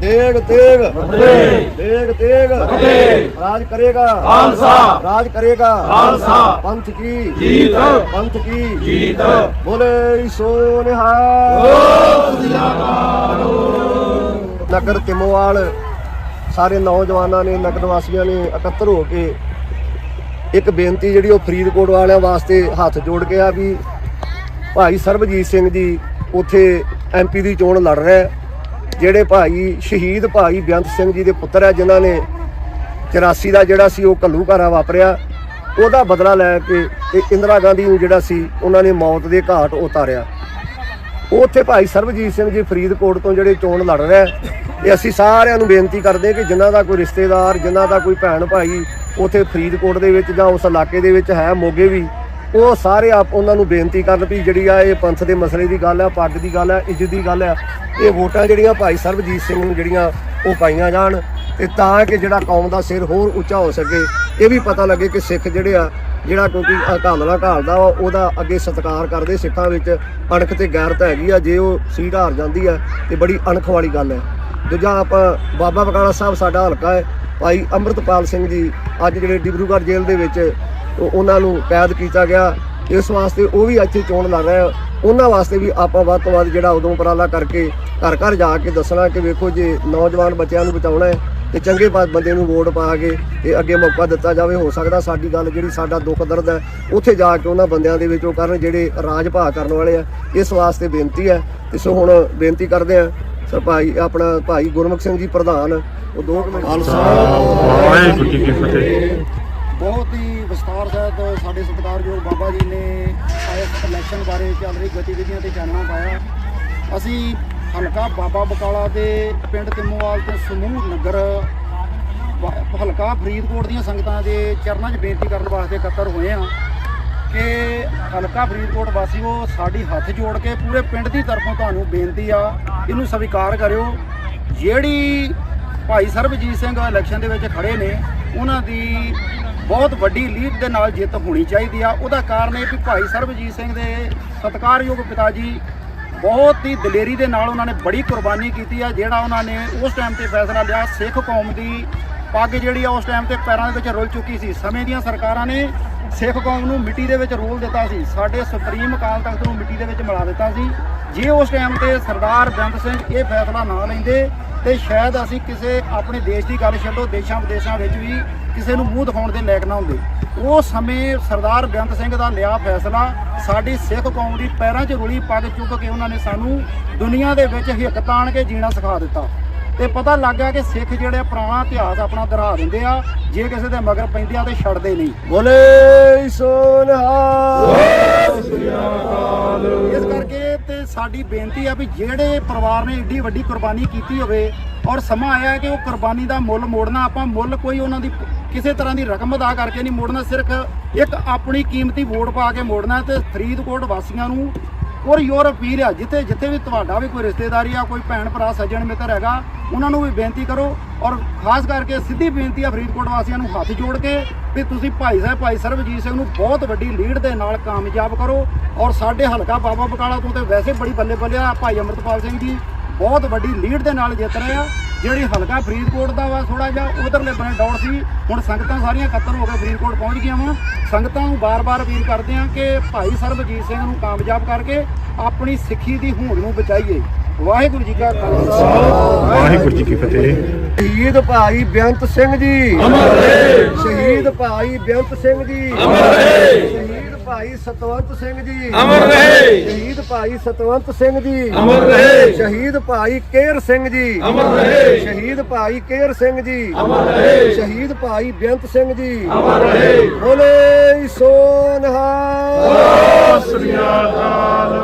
ਤੇਗ ਤੇਗ। ਤੇਗ ਤੇਗ। ਰਾਜ ਕਰੇਗਾ। ਖਾਲਸਾ। ਰਾਜ ਕਰੇਗਾ। ਖਾਲਸਾ। ਪੰਥ ਕੀ? ਜੀਤ। ਪੰਥ ਕੀ? ਜੀਤ। ਬੋਲੇ ਸੋ ਨਿਹਾਲ। ਨਗਰ ਤਿਮੋਵਾਲ ਸਾਰੇ ਨੌਜਵਾਨਾਂ ਨੇ ਨਗਰ ਵਾਸੀਆਂ ਨੇ ਇਕੱਤਰ ਹੋ ਕੇ ਇੱਕ ਬੇਨਤੀ ਜਿਹੜੀ ਉਹ ਫਰੀਦਕੋਟ ਵਾਲਿਆਂ ਵਾਸਤੇ ਹੱਥ ਜੋੜ ਕੇ ਆ ਵੀ ਭਾਈ ਸਰਬਜੀਤ ਸਿੰਘ ਜੀ ਉੱਥੇ ਐਮਪੀ ਦੀ ਚੋਣ ਲੜ ਰਿਹਾ। ਜਿਹੜੇ ਭਾਈ ਸ਼ਹੀਦ ਭਾਈ ਬੇਅੰਤ ਸਿੰਘ ਜੀ ਦੇ ਪੁੱਤਰ ਹੈ ਜਿਨ੍ਹਾਂ ਨੇ 84 ਦਾ ਜਿਹੜਾ ਸੀ ਉਹ ਘੱਲੂਘਾਰਾ ਵਾਪਰਿਆ ਉਹਦਾ ਬਦਲਾ ਲੈ ਕੇ ਤੇ ਇੰਦਰਾ ਗਾਂਧੀ ਨੂੰ ਜਿਹੜਾ ਸੀ ਉਹਨਾਂ ਨੇ ਮੌਤ ਦੇ ਘਾਟ ਉਤਾਰਿਆ। ਉਹ ਉੱਥੇ ਭਾਈ ਸਰਬਜੀਤ ਸਿੰਘ ਜੀ ਫਰੀਦਕੋਟ ਤੋਂ ਜਿਹੜੇ ਚੋਣ ਲੜ ਰਿਹਾ ਹੈ, ਇਹ ਅਸੀਂ ਸਾਰਿਆਂ ਨੂੰ ਬੇਨਤੀ ਕਰਦੇ ਹਾਂ ਕਿ ਜਿਨ੍ਹਾਂ ਦਾ ਕੋਈ ਰਿਸ਼ਤੇਦਾਰ ਜਿਨ੍ਹਾਂ ਦਾ ਕੋਈ ਭੈਣ ਭਾਈ ਉੱਥੇ ਫਰੀਦਕੋਟ ਦੇ ਵਿੱਚ ਜਾਂ ਉਸ ਇਲਾਕੇ ਦੇ ਵਿੱਚ ਹੈ ਮੋਗੇ ਵੀ ਉਹ ਸਾਰੇ ਆਪ ਉਹਨਾਂ ਨੂੰ ਬੇਨਤੀ ਕਰਨ ਵੀ ਜਿਹੜੀ ਆ ਇਹ ਪੰਥ ਦੇ ਮਸਲੇ ਦੀ ਗੱਲ ਆ, ਪੱਗ ਦੀ ਗੱਲ ਆ, ਇੱਜ਼ਤ ਦੀ ਗੱਲ ਆ, ਇਹ ਵੋਟਾਂ ਜਿਹੜੀਆਂ ਭਾਈ ਸਰਬਜੀਤ ਸਿੰਘ ਨੂੰ ਜਿਹੜੀਆਂ ਉਹ ਪਾਈਆਂ ਜਾਣ ਤੇ ਤਾਂ ਕਿ ਜਿਹੜਾ ਕੌਮ ਦਾ ਸਿਰ ਹੋਰ ਉੱਚਾ ਹੋ ਸਕੇ, ਇਹ ਵੀ ਪਤਾ ਲੱਗੇ ਕਿ ਸਿੱਖ ਜਿਹੜੇ ਆ, ਜਿਹੜਾ ਕਿਉਂਕਿ ਘਾਲਣਾ ਘਾਲਦਾ ਵਾ, ਉਹਦਾ ਅੱਗੇ ਸਤਿਕਾਰ ਕਰਦੇ ਸਿੱਖਾਂ ਵਿੱਚ, ਅਣਖ ਤੇ ਗੈਰਤ ਹੈਗੀ ਆ, ਜੇ ਉਹ ਸੀਟ ਹਾਰ ਜਾਂਦੀ ਆ, ਤੇ ਬੜੀ ਅਣਖ ਵਾਲੀ ਗੱਲ ਹੈ ਦੂਜਾ ਆਪਾਂ, ਬਾਬਾ ਬਕਾਲਾ ਸਾਹਿਬ ਸਾਡਾ ਹਲਕਾ ਹੈ, ਭਾਈ ਅੰਮ੍ਰਿਤਪਾਲ ਸਿੰਘ ਜੀ, ਅੱਜ ਜਿਹੜੇ ਡਿਬਰੂਗੜ੍ਹ ਜੇਲ੍ਹ ਦੇ ਵਿੱਚ ਉਹਨਾਂ ਨੂੰ ਕੈਦ ਕੀਤਾ ਗਿਆ। ਇਸ ਵਾਸਤੇ ਉਹ ਵੀ ਇੱਥੇ ਚੋਣ ਲੜ ਰਹੇ ਆ। ਉਹਨਾਂ ਵਾਸਤੇ ਵੀ ਆਪਾਂ ਵੱਧ ਤੋਂ ਵੱਧ ਜਿਹੜਾ ਉਦੋਂ ਉਪਰਾਲਾ ਕਰਕੇ ਘਰ ਘਰ ਜਾ ਕੇ ਦੱਸਣਾ ਕਿ ਵੇਖੋ ਜੇ ਨੌਜਵਾਨ ਬੱਚਿਆਂ ਨੂੰ ਬਚਾਉਣਾ ਹੈ ਤੇ ਚੰਗੇ ਬਾ- ਬੰਦੇ ਨੂੰ ਵੋਟ ਪਾ ਕੇ ਤੇ ਅੱਗੇ ਮੌਕਾ ਦਿੱਤਾ ਜਾਵੇ। ਹੋ ਸਕਦਾ ਸਾਡੀ ਗੱਲ ਜਿਹੜੀ ਸਾਡਾ ਦੁੱਖ ਦਰਦ ਹੈ, ਉੱਥੇ ਜਾ ਕੇ ਉਹਨਾਂ ਬੰਦਿਆਂ ਦੇ ਵਿੱਚ ਉਹ ਕਰਨ ਜਿਹੜੇ ਰਾਜ ਭਾਅ ਕਰਨ ਵਾਲੇ ਆ। ਇਸ ਵਾਸਤੇ ਬੇਨਤੀ ਹੈ। ਤੇ ਸੋ ਹੁਣ ਬੇਨਤੀ ਕਰਦੇ ਆ ਸਰ ਭਾਈ, ਆਪਣਾ ਭਾਈ ਗੁਰਮੁਖ ਸਿੰਘ ਜੀ ਪ੍ਰਧਾਨ, ਉਹ ਦੋ ਕੁ ਵਾਹਿਗੁਰੂ ਜੀ ਕੀ ਫਤਿਹ। ਸਾਡੇ ਸਤਿਕਾਰਯੋਗ ਬਾਬਾ ਜੀ ਨੇ ਇਸ ਇਲੈਕਸ਼ਨ ਬਾਰੇ ਚੱਲ ਰਹੀ ਗਤੀਵਿਧੀਆਂ ਤੇ ਚਾਨਣਾ ਪਾਇਆ। ਅਸੀਂ ਹਲਕਾ ਬਾਬਾ ਬਕਾਲਾ ਦੇ ਪਿੰਡ ਤਿੰਮੋਵਾਲ ਤੇ ਸਮੂਹ ਨਗਰ, ਵਾ- ਹਲਕਾ ਫਰੀਦਕੋਟ ਦੀਆਂ ਸੰਗਤਾਂ ਦੇ ਚਰਨਾਂ 'ਚ ਬੇਨਤੀ ਕਰਨ ਵਾਸਤੇ ਇਕੱਤਰ ਹੋਏ ਹਾਂ ਕਿ ਹਲਕਾ ਫਰੀਦਕੋਟ ਵਾਸੀਓ, ਸਾਡੀ ਹੱਥ ਜੋੜ ਕੇ ਪੂਰੇ ਪਿੰਡ ਦੀ ਤਰਫੋਂ ਤੁਹਾਨੂੰ ਬੇਨਤੀ ਆ, ਇਹਨੂੰ ਸਵੀਕਾਰ ਕਰਿਓ। ਜਿਹੜੀ ਭਾਈ ਸਰਬਜੀਤ ਸਿੰਘ ਇਲੈਕਸ਼ਨ ਦੇ ਵਿੱਚ ਖੜੇ ਨੇ, ਉਹਨਾਂ ਦੀ ਬਹੁਤ ਵੱਡੀ ਲੀਡ ਦੇ ਨਾਲ ਜਿੱਤ ਹੋਣੀ ਚਾਹੀਦੀ ਆ। ਉਹਦਾ ਕਾਰਨ ਇਹ ਕਿ ਭਾਈ ਸਰਬਜੀਤ ਸਿੰਘ ਦੇ ਸਤਿਕਾਰਯੋਗ ਪਿਤਾ ਜੀ ਬਹੁਤ ਹੀ ਦਲੇਰੀ ਦੇ ਨਾਲ ਉਹਨਾਂ ਨੇ ਬੜੀ ਕੁਰਬਾਨੀ ਕੀਤੀ ਆ, ਜਿਹੜਾ ਉਹਨਾਂ ਨੇ ਉਸ ਟਾਈਮ ਤੇ ਫੈਸਲਾ ਲਿਆ। ਸਿੱਖ ਕੌਮ ਦੀ ਪੱਗ ਜਿਹੜੀ ਆ, ਉਸ ਟਾਈਮ ਤੇ ਪੈਰਾਂ ਦੇ ਵਿੱਚ ਰੁਲ ਚੁੱਕੀ ਸੀ। ਸਮੇਂ ਦੀਆਂ ਸਰਕਾਰਾਂ ਨੇ ਸਿੱਖ ਕੌਮ ਨੂੰ ਮਿੱਟੀ ਦੇ ਵਿੱਚ ਰੋਲ ਦਿੱਤਾ ਸੀ। ਸਾਡੇ ਸੁਪਰੀਮ ਅਕਾਲ ਤਖਤ ਨੂੰ ਮਿੱਟੀ ਦੇ ਵਿੱਚ ਮਿਲਾ ਦਿੱਤਾ ਸੀ। ਜੇ ਉਸ ਟਾਈਮ ਤੇ ਸਰਦਾਰ ਬੇਅੰਤ ਸਿੰਘ ਇਹ ਫੈਸਲਾ ਨਾ ਲੈਂਦੇ, ਤੇ ਸ਼ਾਇਦ ਅਸੀਂ ਕਿਸੇ ਆਪਣੇ ਦੇਸ਼ ਦੀ ਗੱਲ ਛੱਡੋ, ਦੇਸ਼ਾਂ ਵਿਦੇਸ਼ਾਂ ਵਿੱਚ ਵੀ ਕਿਸੇ ਨੂੰ ਮੂੰਹ ਦਿਖਾਉਣ ਦੇ ਲਾਇਕ ਨਾ ਹੁੰਦੇ। ਉਹ ਸਮੇਂ ਸਰਦਾਰ ਬੇਅੰਤ ਸਿੰਘ ਦਾ ਲਿਆ ਫੈਸਲਾ, ਸਾਡੀ ਸਿੱਖ ਕੌਮ ਦੀ ਪੈਰਾਂ 'ਚ ਰੁਲੀ ਪੱਗ ਚੁੱਕ ਕੇ ਉਹਨਾਂ ਨੇ ਸਾਨੂੰ ਦੁਨੀਆ ਦੇ ਵਿੱਚ ਹਿੱਕ ਤਾਣ ਕੇ ਜੀਣਾ ਸਿਖਾ ਦਿੱਤਾ। ਤੇ ਪਤਾ ਲੱਗ ਗਿਆ ਕਿ ਸਿੱਖ ਜਿਹੜੇ ਪੁਰਾਣਾ ਇਤਿਹਾਸ ਆਪਣਾ ਦੁਹਰਾ ਦਿੰਦੇ ਆ ਜੇ ਕਿਸੇ ਦੇ ਮਗਰ ਪੈਂਦੇ ਆ ਤੇ ਛੱਡਦੇ ਨਹੀਂ। ਬੋਲੇ ਸੋ ਨਿਹਾਲ ਇਸ ਕਰਕੇ ਤੇ ਸਾਡੀ ਬੇਨਤੀ ਆ ਵੀ ਜਿਹੜੇ ਪਰਿਵਾਰ ਨੇ ਏਡੀ ਵੱਡੀ ਕੁਰਬਾਨੀ ਕੀਤੀ ਹੋਵੇ ਔਰ ਸਮਾਂ ਆਇਆ ਕਿ ਉਹ ਕੁਰਬਾਨੀ ਦਾ ਮੁੱਲ ਮੋੜਨਾ ਆਪਾਂ ਮੁੱਲ ਕੋਈ ਉਹਨਾਂ ਦੀ ਕਿਸੇ ਤਰ੍ਹਾਂ ਦੀ ਰਕਮ ਅਦਾ ਕਰਕੇ ਨਹੀਂ ਮੋੜਨਾ ਸਿਰਫ ਇੱਕ ਆਪਣੀ ਕੀਮਤੀ ਵੋਟ ਪਾ ਕੇ ਮੋੜਨਾ ਤੇ ਫਰੀਦਕੋਟ ਵਾਸੀਆਂ ਨੂੰ ਔਰ ਯੂਰ ਅਪੀਲ ਆ ਜਿੱਥੇ ਜਿੱਥੇ ਵੀ ਤੁਹਾਡਾ ਵੀ ਕੋਈ ਰਿਸ਼ਤੇਦਾਰੀ ਆ, ਕੋਈ ਭੈਣ ਭਰਾ, ਸੱਜਣ ਮਿੱਤਰ ਹੈਗਾ, ਉਹਨਾਂ ਨੂੰ ਵੀ ਬੇਨਤੀ ਕਰੋ ਔਰ ਖਾਸ ਕਰਕੇ ਸਿੱਧੀ ਬੇਨਤੀ ਆ ਫਰੀਦਕੋਟ ਵਾਸੀਆਂ ਨੂੰ ਹੱਥ ਜੋੜ ਕੇ ਵੀ ਤੁਸੀਂ ਭਾਈ ਸਾਹਿਬ, ਭਾਈ ਸਰਬਜੀਤ ਸਿੰਘ ਨੂੰ ਬਹੁਤ ਵੱਡੀ ਲੀਡ ਦੇ ਨਾਲ ਕਾਮਯਾਬ ਕਰੋ ਔਰ ਸਾਡੇ ਹਲਕਾ ਬਾਬਾ ਬਕਾਲਾ ਤੋਂ ਤੇ ਵੈਸੇ ਬੜੀ ਬੱਲੇ ਬੱਲੇ ਆ ਭਾਈ ਅਮਰਤਪਾਲ ਸਿੰਘ ਜੀ, ਬਹੁਤ ਵੱਡੀ ਲੀਡ ਦੇ ਨਾਲ ਜਿੱਤ ਰਹੇ ਆ। ਜਿਹੜੀ ਹਲਕਾ ਫਰੀਦਕੋਟ ਦਾ ਵਾ ਥੋੜਾ ਜਿਹਾ ਉਧਰਲੇ ਬਣੇ ਦੌੜ ਸੀ। ਹੁਣ ਸੰਗਤਾਂ ਸਾਰੀਆਂ ਇਕੱਤਰ ਹੋ ਕੇ ਫਰੀਦਕੋਟ ਪਹੁੰਚ ਗਈਆਂ ਵਾ। ਸੰਗਤਾਂ ਨੂੰ ਬਾਰ-ਬਾਰ ਅਪੀਲ ਕਰਦੇ ਆ ਕਿ ਭਾਈ ਸਰਬਜੀਤ ਸਿੰਘ ਨੂੰ ਕਾਮਯਾਬ ਕਰਕੇ ਆਪਣੀ ਸਿੱਖੀ ਦੀ ਹੋਂਦ ਨੂੰ ਬਚਾਈਏ। ਵਾਹਿਗੁਰੂ ਜੀ ਕਾ ਖਾਲਸਾ। ਵਾਹਿਗੁਰੂ ਜੀ ਕੀ ਫਤਿਹ। ਸ਼ਹੀਦ ਭਾਈ ਬੇਅੰਤ ਸਿੰਘ ਜੀ। ਅਮਰ ਰਹੇ। ਸ਼ਹੀਦ ਭਾਈ ਬੇਅੰਤ ਸਿੰਘ ਜੀ। ਅਮਰ ਰਹੇ। ਸ਼ਹੀਦ ਭਾਈ ਸਤਵੰਤ ਸਿੰਘ ਜੀ। ਅਮਰ ਰਹੇ। ਸ਼ਹੀਦ ਭਾਈ ਸਤਵੰਤ ਸਿੰਘ ਜੀ। ਅਮਰ ਰਹੇ। ਸ਼ਹੀਦ ਭਾਈ ਕੇਰ ਸਿੰਘ ਜੀ। ਅਮਰ ਰਹੇ। ਸ਼ਹੀਦ ਭਾਈ ਕੇਰ ਸਿੰਘ ਜੀ। ਅਮਰ ਰਹੇ। ਸ਼ਹੀਦ ਭਾਈ ਬੇਅੰਤ ਸਿੰਘ ਜੀ। ਅਮਰ ਰਹੇ। ਬੋਲੇ ਸੋ ਨਿਹਾਲ ਸ੍ਰੀ ਅਕਾਲ।